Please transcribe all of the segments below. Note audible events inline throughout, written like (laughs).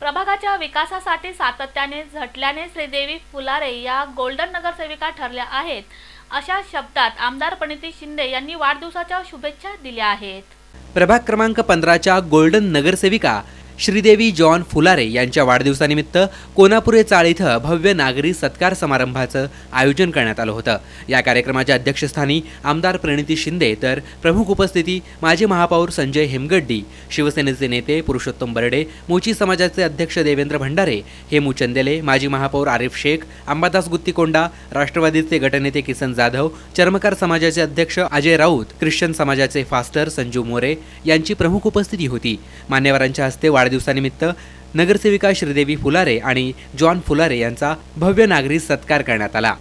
प्रभागाच्या विकासासाठी सातत्याने झटल्याने श्रीदेवी फुलारे या गोल्डन नगरसेविका ठरल्या आहेत. अशा शब्दात आमदार प्रणिती शिंदे यांनी वाढदिवसाच्या शुभेच्छा दिल्या आहेत. प्रभाग क्रमांक पंधराच्या गोल्डन नगरसेविका श्रीदेवी जॉन फुलारे यांच्या वाढदिवसानिमित्त कोनापुरे चाळ इथं भव्य नागरी सत्कार समारंभाचं आयोजन करण्यात आलं होतं. या कार्यक्रमाच्या अध्यक्षस्थानी आमदार प्रणिती शिंदे तर प्रमुख उपस्थिती माजी महापौर संजय हेमगड्डी शिवसेनेचे नेते पुरुषोत्तम बर्डे मोची समाजाचे अध्यक्ष देवेंद्र भंडारे हेमू चंदेले माजी महापौर आरिफ शेख अंबादास गुत्तीकोंडा राष्ट्रवादीचे गटनेते किसन जाधव चर्मकार समाजाचे अध्यक्ष अजय राऊत ख्रिश्चन समाजाचे फास्टर संजू मोरे यांची प्रमुख उपस्थिती होती. मान्यवरांच्या हस्ते वाढदिवसानिमित्त नगरसेविका श्रीदेवी फुलारे आणि जॉन फुलारे यांचा भव्य नागरी सत्कार करण्यात आला.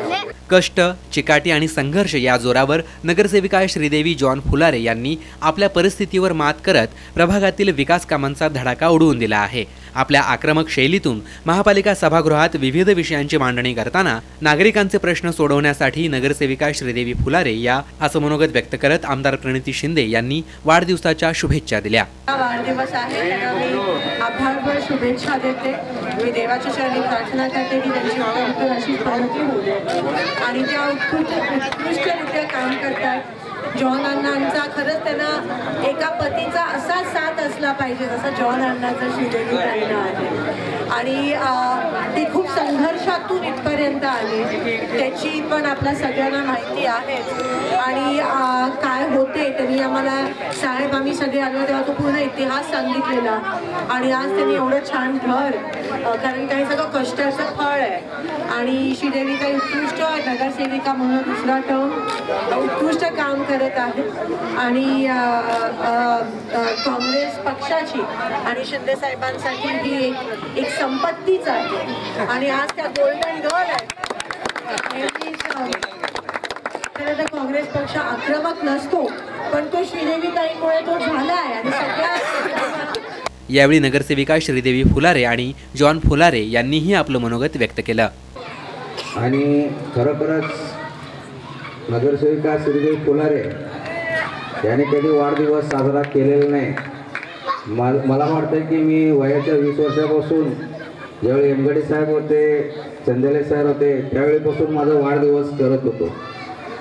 मोबाईल कष्ट चिकाटी आणि संघर्ष या जोरावर नगरसेविका श्रीदेवी जॉन फुलारे यांनी आपल्या परिस्थितीवर मात करत प्रभागातील विकास कामांचा धडाका उडवून दिला आहे. आपल्या आक्रमक शैलीतून महापालिका सभागृहात विविध विषयांची मांडणी करताना नागरिकांचे प्रश्न सोडवण्यासाठी नगरसेविका श्रीदेवी फुलारे या असं मनोगत व्यक्त करत आमदार प्रणिती शिंदे यांनी वाढदिवसाच्या शुभेच्छा दिल्या. वाढदिवस आहे आभारभर शुभेच्छा देते. मी देवाच्या चरणी प्रार्थना करते की त्यांची अशी प्रगती होऊ दे आणि त्या उत्कृष्ट उत्कृष्टरित्या काम करतात. जॉन अण्णांचा खरंच त्यांना एका पतीचा असा साथ असला पाहिजे जसं जॉन अण्णाचा श्रीदेवी ताईंना आहे. आणि ते खूप संघर्षातून इथपर्यंत आले. त्याची पण आपल्या सगळ्यांना माहिती आहे आणि काय होते त्यांनी आम्हाला साहेब आम्ही सगळे आलो तेव्हा तो पूर्ण इतिहास सांगितलेला. आणि आज त्यांनी एवढं छान घर कारण काही सगळं कष्टाचं फळ आहे. आणि श्रीदेवी काही उत्कृष्ट नगरसेविका म्हणून दुसरा टर्म उत्कृष्ट काम करत आहे. आणि काँग्रेस पक्षाची आणि शिंदे साहेबांसाठी ही एक एक संपत्तीच आहे. आणि आज त्या गोल्डन गर्ल काँग्रेस पक्ष आक्रमक नसतो पण तो श्रीदेवी ताईमुळे तो झाला आहे आणि सगळ्या (laughs) यावेळी नगरसेविका श्रीदेवी फुलारे आणि जॉन फुलारे यांनीही आपलं मनोगत व्यक्त केलं. आणि खरोखरच नगरसेविका श्रीदेवी फुलारे याने कधी वाढदिवस साजरा केलेला नाही. मल मला वाटतं की मी वयाच्या वीस वर्षापासून ज्यावेळी एमगडे साहेब होते चंदेले साहेब होते त्यावेळीपासून माझा वाढदिवस करत होतो.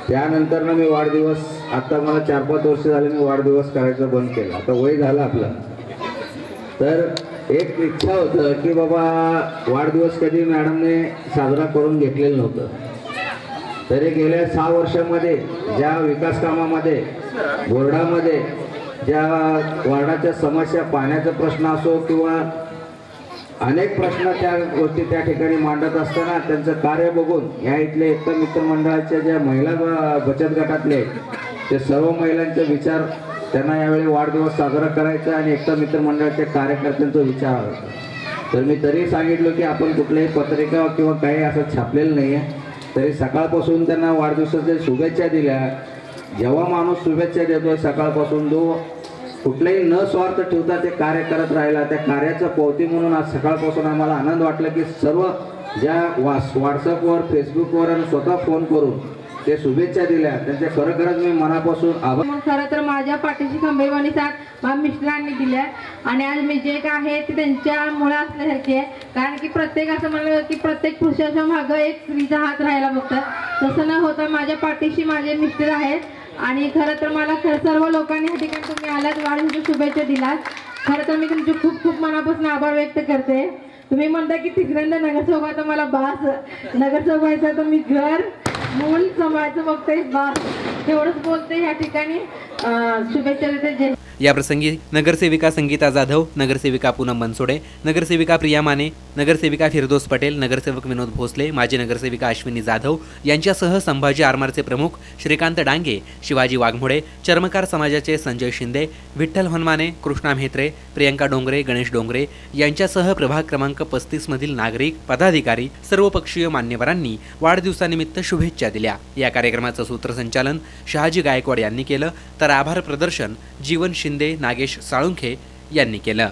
त्यानंतरनं मी वाढदिवस आत्ता मला चार पाच वर्ष झाले मी वाढदिवस करायचं बंद केलं. आता वय झालं आपलं. तर एक इच्छा होतं की बाबा वाढदिवस कधी मॅडमने साजरा करून घेतलेलं नव्हतं. तरी गेल्या सहा वर्षामध्ये ज्या विकास कामामध्ये बोर्डामध्ये ज्या वार्डाच्या समस्या पाण्याचा प्रश्न असो किंवा अनेक प्रश्न त्या गोष्टी त्या ठिकाणी मांडत असताना त्यांचं कार्य बघून या इथले एकता मित्रमंडळाच्या ज्या महिला ब- बचत गटातले ते सर्व महिलांचे विचार त्यांना यावेळी वाढदिवस साजरा करायचा आणि एकता मित्रमंडळाच्या कार्यकर्त्यांचा विचार होता तर मी तरी सांगितलं की आपण कुठल्याही पत्रिका किंवा काही असं छापलेलं नाही आहे तरी सकाळपासून त्यांना वाढदिवसाच्या शुभेच्छा दिल्या. जेव्हा माणूस शुभेच्छा देतोय सकाळपासून जो कुठलेही न स्वार्थ ठेवता ते कार्य करत राहिला त्या कार्याचं पावती म्हणून आज सकाळपासून आम्हाला आनंद वाटला की सर्व ज्या वास व्हॉट्सअपवर फेसबुकवर आणि स्वतः फोन करून ते शुभेच्छा दिल्या. त्यांच्या खरोखरच मी मनापासून आभार खरं तर माझ्या पाठीशी खंबेवाणी साथ माझ्या मिस्टरांनी दिल्या. आणि आज मी जे काय आहे ते त्यांच्यामुळे असल्यासारखे आहे. कारण की प्रत्येक असं म्हणलं की प्रत्येक पुरुषाच्या मागं एक स्त्रीचा हात राहायला बघतात. तसं न होता माझ्या पाठीशी माझे मिस्टर आहेत. आणि खरं तर मला खरं सर्व लोकांनी या ठिकाणी तुम्ही आलात. वाढीच्या शुभेच्छा दिलात. खरं तर मी तुमचे खूप खूप मनापासून आभार व्यक्त करते. तुम्ही म्हणता की तिसऱ्यांदा नगरसेवक तर मला बास. नगरसेवक तर मी घर मूल सांभाळायचं बघते. बास. एवढंच बोलते या ठिकाणी. शुभेच्छा देते. जे याप्रसंगी नगरसेविका संगीता जाधव नगरसेविका पूनम बनसोडे नगरसेविका प्रिया माने नगरसेविका फिरदोस पटेल नगरसेवक विनोद भोसले माजी नगरसेविका अश्विनी जाधव यांच्यासह संभाजी आरमारचे प्रमुख श्रीकांत डांगे शिवाजी वाघमोडे चर्मकार समाजाचे संजय शिंदे विठ्ठल हनुमाने कृष्णा म्हेत्रे प्रियंका डोंगरे गणेश डोंगरे यांच्यासह प्रभाग क्रमांक पस्तीसमधील नागरिक पदाधिकारी सर्वपक्षीय मान्यवरांनी वाढदिवसानिमित्त शुभेच्छा दिल्या. या कार्यक्रमाचं सूत्रसंचालन शहाजी गायकवाड यांनी केलं. तर आभार प्रदर्शन जीवन शिंदे नागेश साळुंखे यांनी केलं.